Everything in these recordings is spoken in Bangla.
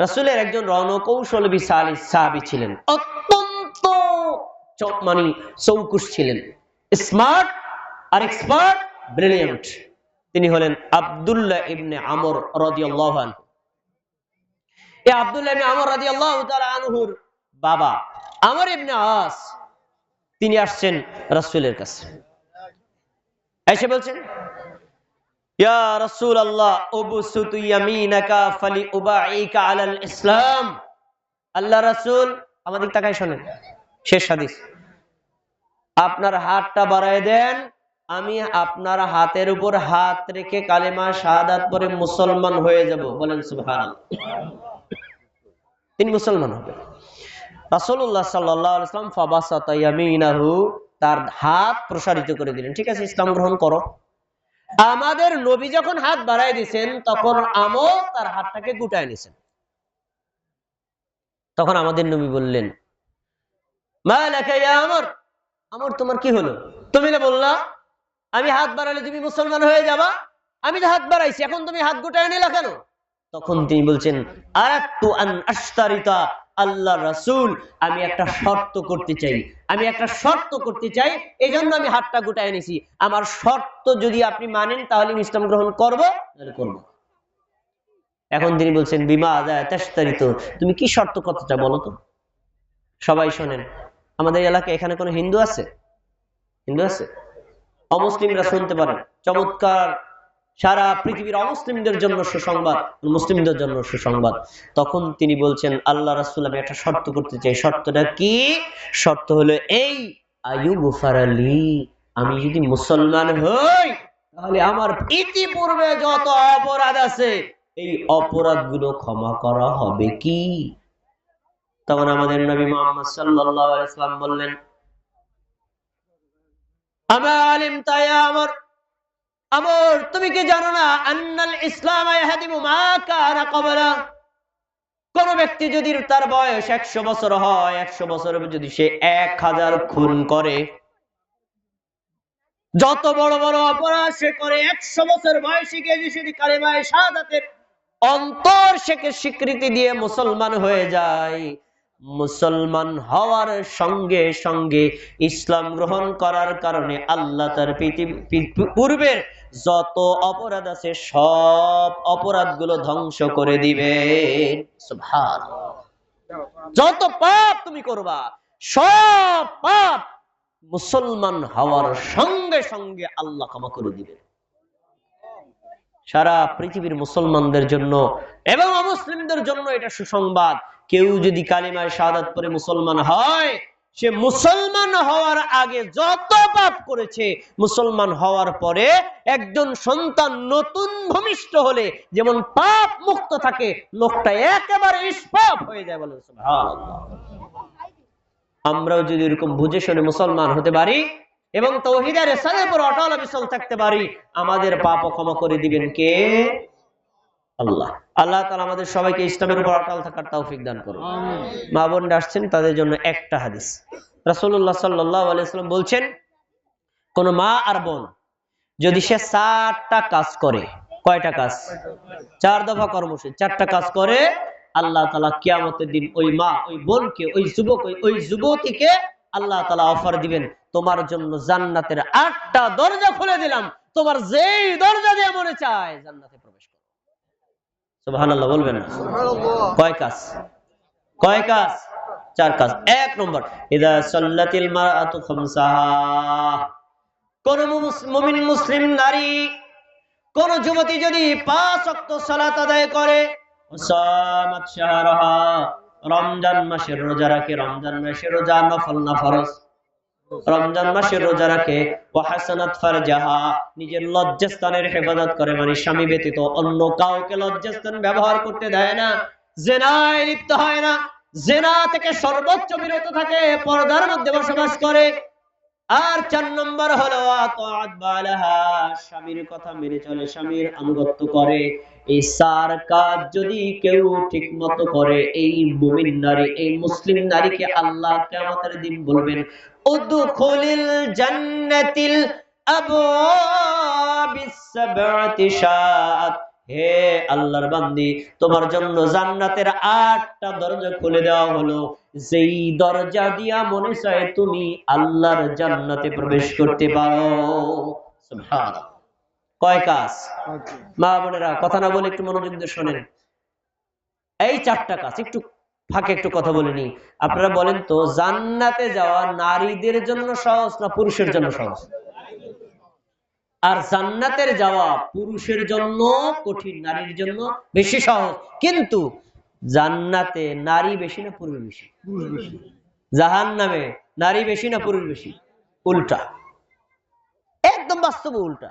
রাসূলের একজন রণকৌশলবী সাহাবী ছিলেন। অত্যন্ত চ- মানে চৌকুশ ছিলেন। স্মার্ট আর এক্সপার্ট, ব্রিলিয়ান্ট। তিনি হলেন আব্দুল্লাহ ইবনে আমর রাদিয়াল্লাহু আনহু। এই আব্দুল্লাহ ইবনে আমর রাদিয়াল্লাহু তাআলা আনহুর বাবা আমর ইবনে আস। তিনি আসছেন রাসূলের কাছে। এসে বলছেন ইয়া রাসূল আল্লাহ আল্লাহ রাসূল, আমাদের শোনেন, শেষ হাদিস। আপনার হাতটা বাড়ায় দেন, আমি আপনার হাতের উপর হাত রেখে কালেমা শাহাদাত পরে মুসলমান হয়ে যাব। বলেন সুবহানাল্লাহ। তিনি মুসলমান হবে। রাসূলুল্লাহ সাল্লাল্লাহু আলাইহি ওয়াসাল্লাম ইয়ামিনাহু, তার হাত প্রসারিত করে দিলেন। ঠিক আছে, ইসলাম গ্রহণ করো। আমাদের নবী যখন হাত বাড়াই দিয়েছেন তখন আমও তার হাতটাকে গুটায় নিছেন। তখন আমাদের নবী বললেন আমর আমর তোমার কি হলো? তুমি না বললা, আমি হাত বাড়ালে তুমি মুসলমান হয়ে যাবা? আমি তো হাত বাড়াইছি, এখন তুমি হাত গুটায় নিলা কেন? তখন তিনি বলছেন আরাত্তু আন আশতারিতা আল্লাহ রাসূল, আমি একটা শর্ত করতে চাই। আমি একটা শর্ত করতে চাই এই জন্য আমি হাতটা গুটায় নিছি আমার শর্ত যদি আপনি মানেন, তাহলে আমি ইসলাম গ্রহণ করব করব এখন তিনি বলছেন, বিমা আদায় তুমি কি শর্ত কথাটা বলো তো? সবাই শোনেন, আমাদের এলাকায় এখানে কোনো হিন্দু আছে? হিন্দু আছে? অমুসলিমরা শুনতে পারেন, চমৎকার সারা পৃথিবীর অমুসলিমদের জন্য সুসংবাদ মুসলিমদের জন্য সুসংবাদ। তখন তিনি বলছেন আল্লাহ রাসুল আমি একটা শর্ত করতে চাই। শর্তটা কি? শর্ত হলো এই আয়ু গুফারালি আমি যদি মুসলমান হই তাহলে আমার ইতিপূর্বে যত অপরাধ আছে এই অপরাধগুলো ক্ষমা করা হবে কি? তখন আমাদের নবী মোহাম্মদ সাল্লাল্লাহু আলাইহি সাল্লাম বললেন আমা আলিম তাই আমার আমর, তুমি কি জানো না আন্নাল ইসলাম কানা ব্যক্তি যদি তার বয়স একশো বছর হয়, একশো বছরের যদি সে এক হাজার খুন করে, যত বড় বড় অপরাধ সে করে, একশো বছর বয়সে গিয়ে যদি কালেমায় শাহাদাতের অন্তর সেকে স্বীকৃতি দিয়ে মুসলমান হয়ে যায় মুসলমান হওয়ার সঙ্গে সঙ্গে ইসলাম গ্রহণ করার কারণে আল্লাহ তার পূর্বের যত অপরাধ আছে সব অপরাধগুলো ধ্বংস করে দিবে। যত পাপ তুমি করবা, সব পাপ মুসলমান হওয়ার সঙ্গে সঙ্গে আল্লাহ ক্ষমা করে দিবে। সারা পৃথিবীর মুসলমানদের জন্য এবং অমুসলিমদের জন্য এটা সুসংবাদ। কেউ যদি কালিমায় শাহাদাত পরে মুসলমান হয়, সে মুসলমান হওয়ার আগে যত পাপ করেছে, মুসলমান হওয়ার পরে একজন সন্তান নতুন ভূমিষ্ঠ হলে, যেমন পাপ মুক্ত থাকে, লোকটা একেবারে নিষ্পাপ হয়ে যায় বলে আমরাও যদি এরকম বুঝে শুনে মুসলমান হতে পারি এবং তৌহিদের সাথে পর অটল বিচল থাকতে পারি, আমাদের পাপ ক্ষমা করে দিবেন কে? আল্লাহ। আল্লাহ তাআলা আমাদের সবাইকে ইসলামের উপর অটল থাকার তৌফিক দান করুন। মা বোন আসছেন তাদের জন্য একটা হাদিস। রাসূলুল্লাহ সাল্লাহ আলাইহি সাল্লাম বলছেন কোন মা আর বোন যদি সে চারটা কাজ করে কয়টা কাজ? চার দফা কর্মসূচি চারটা কাজ করে আল্লাহ তালা কিয়ামতের দিন ওই মা ওই বোনকে ওই যুবক ওই- ওই যুবতীকে আল্লাহ তালা অফার দিবেন। তোমার জন্য জান্নাতের আটটা দরজা খুলে দিলাম। তোমার যেই দরজা দিয়ে মনে চায় জান্নাতে প্রবেশ করো সুবহানাল্লাহ, বলবেন কয় কাজ? কয় কাজ? চার কাজ। এক নম্বর, ইদা সাল্লাতিল মারাতু কোন মুমিন মুসলিম নারী, কোন যুবতী যদি পাঁচ ওয়াক্ত সালাত আদায় করে ওয়াসামাত শাহরাহা, রমজান মাসের রোজা রাখে। রমজান মাসের রোজা নফল না ফরজ? রমজান মাসের রোজা রাখে। ও হাসানাত ফারজাহা, নিজের লজ্জাস্থানের হেফাজত করে মানে স্বামী ব্যতীত অন্য কাউকে লজ্জাস্থান ব্যবহার করতে দেয় না। জেনায় লিপ্ত হয় না। জেনা থেকে সর্বোচ্চ বিরত থাকে, পর্দার মধ্যে বসবাস করে। আর চার নম্বর হলো স্বামীর কথা মেনে চলে, স্বামীর আনুগত্য করে। এই সার কাজ যদি কেউ ঠিক মতো করে, এই মুমিন নারী, এই মুসলিম নারীকে আল্লাহ কিয়ামতের দিন বলবেন উদখুলিল জান্নাতিল আবওয়াবিস সাবআতি শাআত হে আল্লাহর বান্দি তোমার জন্য জান্নাতের আটটা দরজা খুলে দেওয়া হলো। যেই দরজা দিয়া মনে চায় তুমি আল্লাহর জান্নাতে প্রবেশ করতে পারো। কয় কাজ? মা বোনেরা কথা না বলে একটু মনোযোগ দিয়ে শোনেন। এই চারটা কাজ একটু ফাঁকে একটু কথা বলে নি আপনারা বলেন তো জান্নাতে যাওয়া নারীদের জন্য সহজ না পুরুষের জন্য সহজ? আর জান্নাতের যাওয়া পুরুষের জন্য কঠিন নারীর জন্য বেশি সহজ। কিন্তু জান্নাতে নারী বেশি না পুরুষ বেশি? জাহান নামে নারী বেশি না পুরুষ বেশি? উল্টা। একদম বাস্তব উল্টা।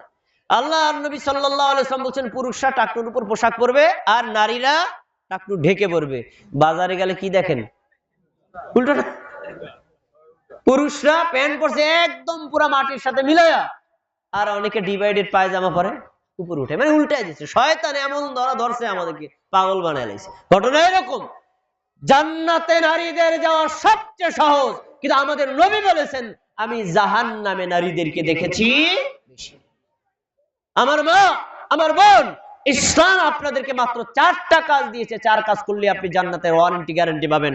আল্লাহ নবী সাল্লাল্লাহু আলাইহি বলছেন পুরুষরা টাকটুর উপর পোশাক পরবে আর নারীরা টাকটু ঢেকে পরবে বাজারে গেলে কি দেখেন? উল্টো পুরুষরা প্যান্ট পরছে একদম পুরা মাটির সাথে মিলায়া আর অনেকে ডিভাইডেড পায়জামা পরে উপর উঠে। মানে উল্টাই দিচ্ছে। শয়তান এমন ধরা ধরছে আমাদেরকে। পাগল বানায় লাগছে ঘটনা এরকম। জান্নাতে নারীদের যাওয়া সবচেয়ে সহজ। কিন্তু আমাদের নবী বলেছেন, আমি জাহান নামে নারীদেরকে দেখেছি আমার মা, আমার বোন ইসলাম আপনাদেরকে মাত্র চারটা কাজ দিয়েছে, চার কাজ করলে আপনি জান্নাতের ওয়ারেন্টি গ্যারান্টি পাবেন।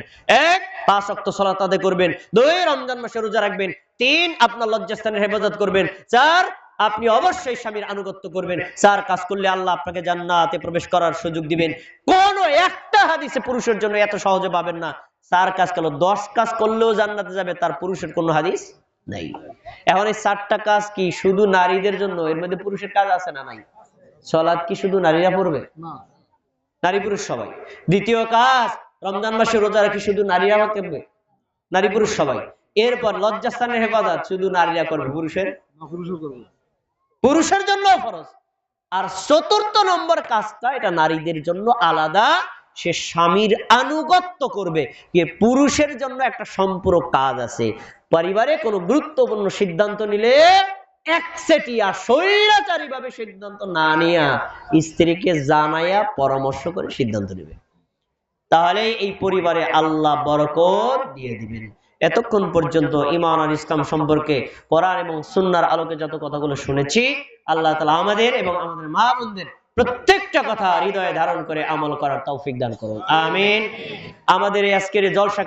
এক, পাঁচ অক্ত সলাত আদায় করবেন, দুই, রমজান মাসে রোজা রাখবেন, তিন, আপনার লজ্জাস্থানের হেফাজত করবেন, চার, আপনি অবশ্যই স্বামীর আনুগত্য করবেন, চার, কাজ করলে আল্লাহ আপনাকে জান্নাতে প্রবেশ করার সুযোগ দিবেন। কোন একটা হাদিসে পুরুষের জন্য এত সহজে পাবেন না। চার কাজ করল দশ কাজ করলেও জান্নাতে যাবে, তার পুরুষের কোনো হাদিস নাই। এখন এই চারটা কাজ কি শুধু নারীদের জন্য? এর মধ্যে পুরুষের কাজ আছে না নাই? সলাদ কি শুধু নারীরা পড়বে? নারী পুরুষ সবাই। দ্বিতীয় কাজ রমজান মাসে রোজা রাখি শুধু নারীরা করবে নারী পুরুষ সবাই। এরপর লজ্জাস্থানের হেফাজত শুধু নারীরা করবে পুরুষের? পুরুষের জন্য ফরজ। আর চতুর্থ নম্বর কাজটা এটা নারীদের জন্য আলাদা। সে স্বামীর আনুগত্য করবে। যে পুরুষের জন্য একটা সম্পূরক কাজ আছে। পরিবারে কোনো গুরুত্বপূর্ণ সিদ্ধান্ত নিলে একচেটিয়া ভাবে সিদ্ধান্ত না নিয়া স্ত্রীকে জানাইয়া পরামর্শ করে সিদ্ধান্ত নেবে। তাহলে এই পরিবারে আল্লাহ দিয়ে দিবেন। এতক্ষণ পর্যন্ত ইমান আল ইসলাম সম্পর্কে কোরআন এবং সুন্নার আলোকে যত কথাগুলো শুনেছি, আল্লাহ তালা আমাদের এবং আমাদের মা বোনদের প্রত্যেকটা কথা হৃদয়ে ধারণ করে আমল করার তৌফিক দান করুন। আমিন। আমাদের আজকের জলসাকে